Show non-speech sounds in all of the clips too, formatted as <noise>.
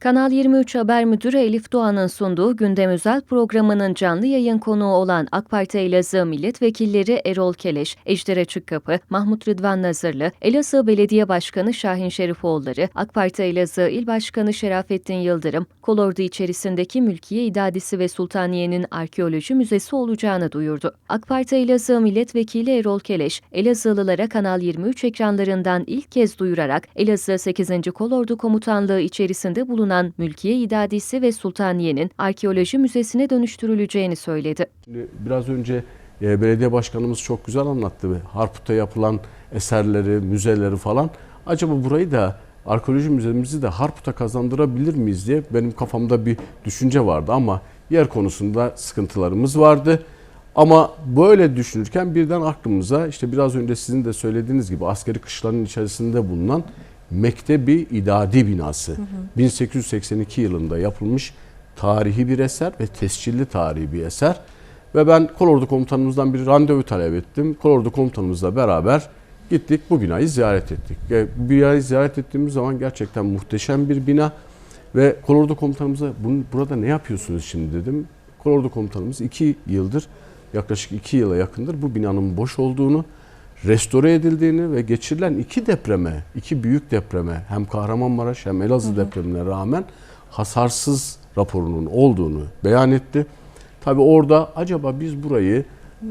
Kanal 23 Haber Müdürü Elif Doğan'ın sunduğu Gündem Özel programının canlı yayın konuğu olan AK Parti Elazığ Milletvekilleri Erol Keleş, Ejder Açıkkapı, Mahmut Rıdvan Nazırlı, Elazığ Belediye Başkanı Şahin Şerifoğulları, AK Parti Elazığ İl Başkanı Şerafettin Yıldırım, Kolordu içerisindeki Mülkiye İdadisi ve Sultaniye'nin arkeoloji müzesi olacağını duyurdu. AK Parti Elazığ Milletvekili Erol Keleş, Elazığlılara Kanal 23 ekranlarından ilk kez duyurarak Elazığ 8. Kolordu Komutanlığı içerisinde bulunan Mülkiye İdadisi ve Sultaniye'nin arkeoloji müzesine dönüştürüleceğini söyledi. Şimdi Biraz önce e, belediye başkanımız çok güzel anlattı. Harput'ta yapılan eserleri, müzeleri falan. Acaba burayı da arkeoloji müzemizi de Harput'a kazandırabilir miyiz diye benim kafamda bir düşünce vardı ama yer konusunda sıkıntılarımız vardı. Ama böyle düşünürken birden aklımıza işte biraz önce sizin de söylediğiniz gibi askeri kışlanın içerisinde bulunan Mektebi İdadi binası. 1882 yılında yapılmış tarihi bir eser ve tescilli tarihi bir eser. Ve ben kolordu komutanımızdan bir randevu talep ettim. Kolordu komutanımızla beraber gittik bu binayı ziyaret ettik. E, Bu binayı ziyaret ettiğimiz zaman gerçekten muhteşem bir bina. Ve kolordu komutanımıza bunu, burada ne yapıyorsunuz şimdi dedim. Kolordu komutanımız iki yıldır yaklaşık iki yıla yakındır bu binanın boş olduğunu, restore edildiğini ve geçirilen iki depreme, iki büyük depreme hem Kahramanmaraş hem Elazığ depremine rağmen hasarsız raporunun olduğunu beyan etti. Tabi orada acaba biz burayı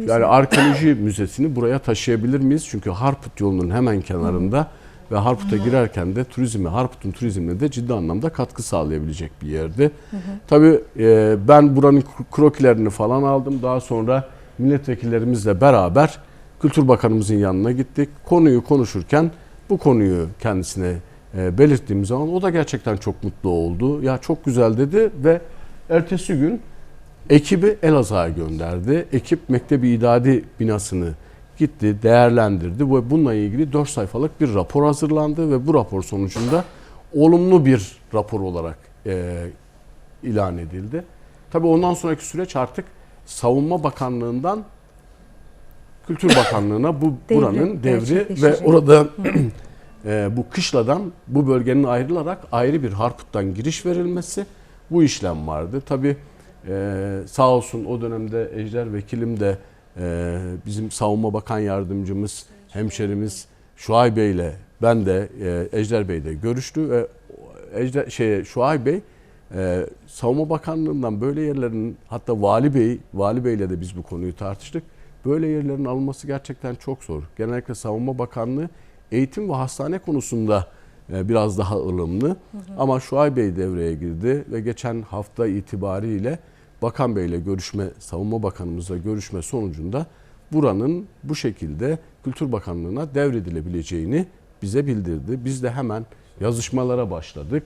yani arkeoloji müzesini buraya taşıyabilir miyiz? Çünkü Harput yolunun hemen kenarında ve Harput'a girerken de turizme, Harput'un turizmine de ciddi anlamda katkı sağlayabilecek bir yerdi. Tabii e, ben buranın krokilerini falan aldım. Daha sonra milletvekillerimizle beraber Kültür Bakanımızın yanına gittik. Konuyu konuşurken bu konuyu kendisine e, belirttiğimiz zaman o da gerçekten çok mutlu oldu. Ya çok güzel dedi ve ertesi gün ekibi Elazığ'a gönderdi. Ekip Mektebi İdadi binasını gitti, değerlendirdi ve bununla ilgili 4 sayfalık bir rapor hazırlandı ve bu rapor sonucunda olumlu bir rapor olarak e, ilan edildi. Tabii ondan sonraki süreç artık Savunma Bakanlığı'ndan Kültür Bakanlığı'na bu Devri buranın devri ve orada <clears throat> e, bu kışladan bu bölgenin ayrılarak ayrı bir Harput'tan giriş verilmesi bu işlem vardı. Tabii e, sağ olsun o dönemde Ejder Vekilim de e, bizim Savunma Bakan Yardımcımız, hemşerimiz Şuay Bey ile ben de e, Ejder Bey de görüştü ve Ejder, şey, Şuay Bey e, Savunma Bakanlığı'ndan böyle yerlerin hatta Vali Bey, Vali Bey ile de biz bu konuyu tartıştık. Böyle yerlerin alınması gerçekten çok zor. Genellikle Savunma Bakanlığı eğitim ve hastane konusunda e, biraz daha ılımlı. Ama Şuay Bey devreye girdi ve geçen hafta itibariyle Bakan Bey ile görüşme, Savunma Bakanımızla görüşme sonucunda buranın bu şekilde Kültür Bakanlığı'na devredilebileceğini bize bildirdi. Biz de hemen yazışmalara başladık.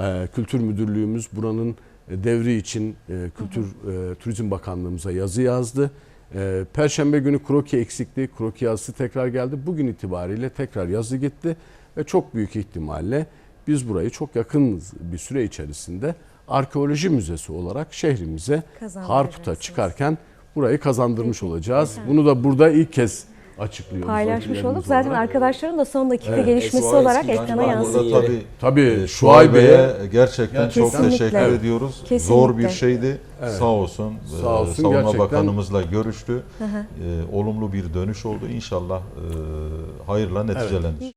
Ee, Kültür Müdürlüğümüz buranın e, devri için e, Kültür e, Turizm Bakanlığımıza yazı yazdı. Ee, Perşembe günü kroki eksikti. Kroki yazısı tekrar geldi. Bugün itibariyle tekrar yazı gitti ve çok büyük ihtimalle biz burayı çok yakın bir süre içerisinde arkeoloji müzesi olarak şehrimize. Harput'a çıkarken burayı kazandırmış olacağız. Bunu da burada ilk kez açıklıyoruz. paylaşmış olduk. Zaten olarak. arkadaşların da son dakika Evet. gelişmesi SOS olarak yani ekrana yansıyor. Tabii, Tabii e, Şuay Bey'e gerçekten çok Kesinlikle. teşekkür Evet. ediyoruz. Kesinlikle. Zor bir şeydi. Evet. Sağ olsun. Sağ e, olsun, Savunma gerçekten. Bakanımızla görüştü. E, olumlu bir dönüş oldu. İnşallah e, hayırla neticelenir.